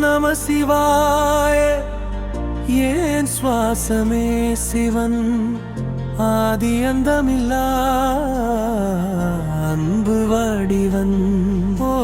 நம சிவாய ஏன் சுவாசமே சிவன் ஆதி அந்தமில்லா அன்பு வடிவன் ஓ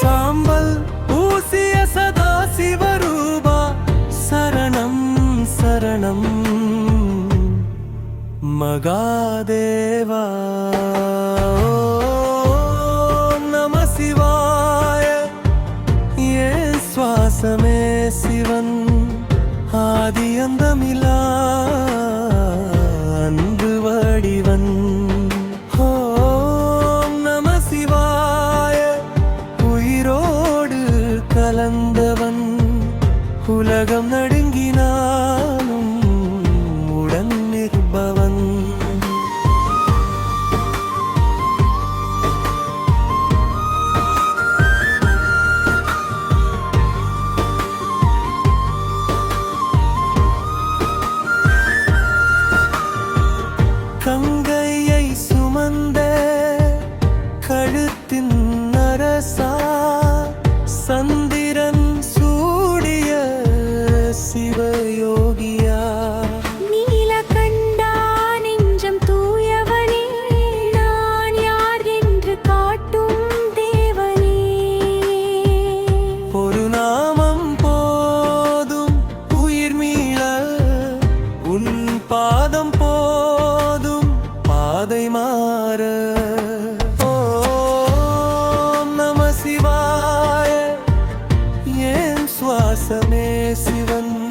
சாம்பல் பூசிய சதா சிவரூபா சரணம் சரணம். மகாதேவா. சுவாசமே சிவன் ஆதி அந்தமிலா. பாதை மாற. ஓம் நம சிவாய. ஏன் சுவாசமே சிவன்?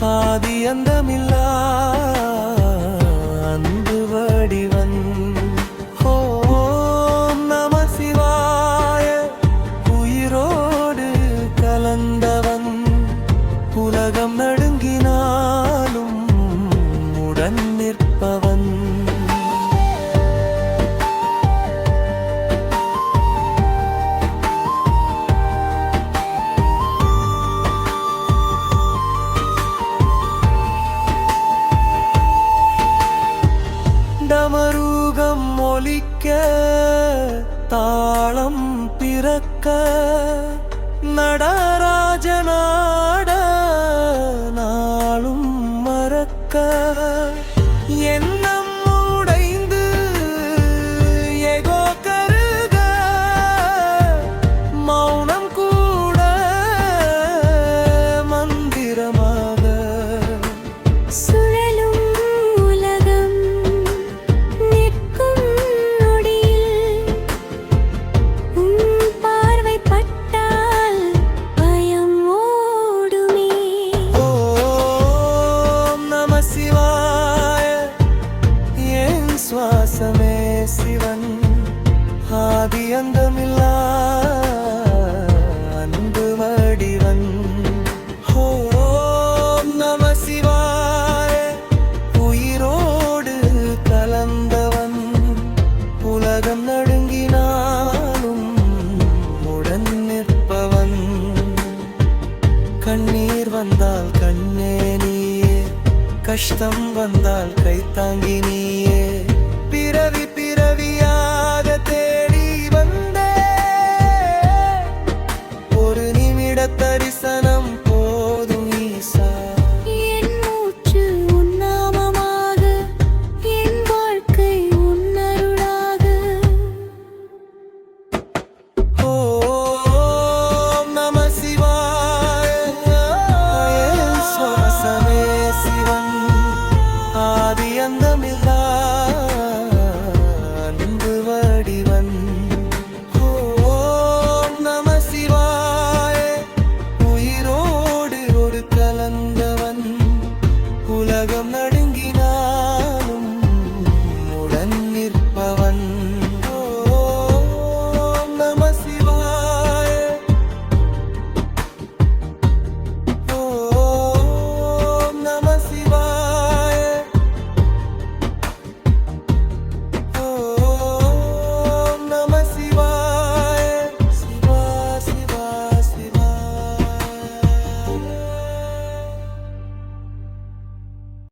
ஆதி அந்தமில்லா அன்பு வடிவன். ஓம் நம சிவாய. உயிரோடு கலந்தவன். உலகம் டமரூகம் ஒலிக்க தாளம் பிறக்க. நடராஜனாட நாளும் மறக்க. என்ன சுவாசமே சிவன் ஆதி அந்தமில்லா அன்பு வடிவன். ஓம் நம சிவாய உயிரோடு கலந்தவன். உலகம் நடுங்கினாலும் உடன் நிற்பவன். கண்ணீர் வந்தால் கண்ணே நீயே கஷ்டம் வந்தால் கைத்தாங்கி நீயே. பிறவி பிறவியா?